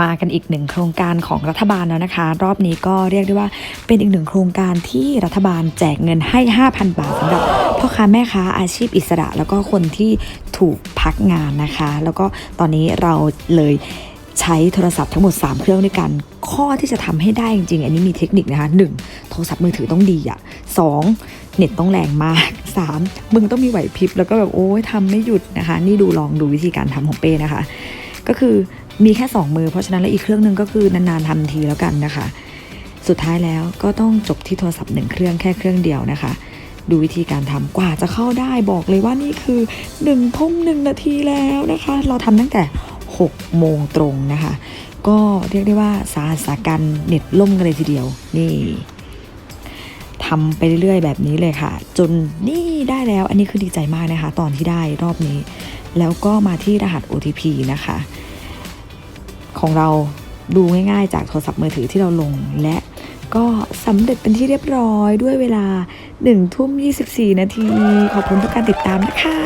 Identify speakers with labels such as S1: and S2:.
S1: มากันอีกหนึ่งโครงการของรัฐบาลแล้วนะคะ รอบนี้ก็เรียกได้ว่าเป็นอีกหนึ่งโครงการที่รัฐบาลแจกเงินให้ 5,000 บาทสำหรับพ่อค้าแม่ค้าอาชีพอิสระ แล้วก็คนที่ถูกพักงานนะคะ แล้วก็ตอนนี้เราเลยใช้โทรศัพท์ทั้งหมด 3 เครื่องด้วยกัน ข้อที่จะทำให้ได้จริงๆ อันนี้มีเทคนิคนะคะ 1. โทรศัพท์มือถือต้องดีอะ 2. เน็ตต้องแรงมาก 3. มึงต้องมีไหวพริบ แล้วก็แบบโอ้ยทำไม่หยุดนะคะ นี่ดูลองดูวิธีการทำของเป้นะคะ ก็คือ มีแค่ 2 มือเพราะฉะนั้นแล้วอีกเครื่องหนึ่งก็คือนานๆทำทีแล้วกันนะคะ สุดท้ายแล้วก็ต้องจบที่โทรศัพท์หนึ่งเครื่องแค่เครื่องเดียวนะคะ ดูวิธีการทำกว่าจะเข้าได้บอกเลยว่านี่คือ1ทุ่มหนึ่งนาทีแล้วนะคะ เราทำตั้งแต่6โมงตรงนะคะ ก็เรียกได้ว่าสาหัสสากันเน็ตล่มกันเลยทีเดียวนี่ทำไปเรื่อยๆแบบนี้เลยค่ะ จนนี่ได้แล้วอันนี้คือดีใจมากนะคะ ตอนที่ได้รอบนี้ แล้วก็มาที่รหัส OTP นะคะ ของเราดูง่ายๆ จากโทรศัพท์มือถือที่เราลง และก็สำเร็จเป็นที่เรียบร้อยด้วยเวลา1ทุ่ม24 นาที ขอบคุณทุกการติดตามนะคะ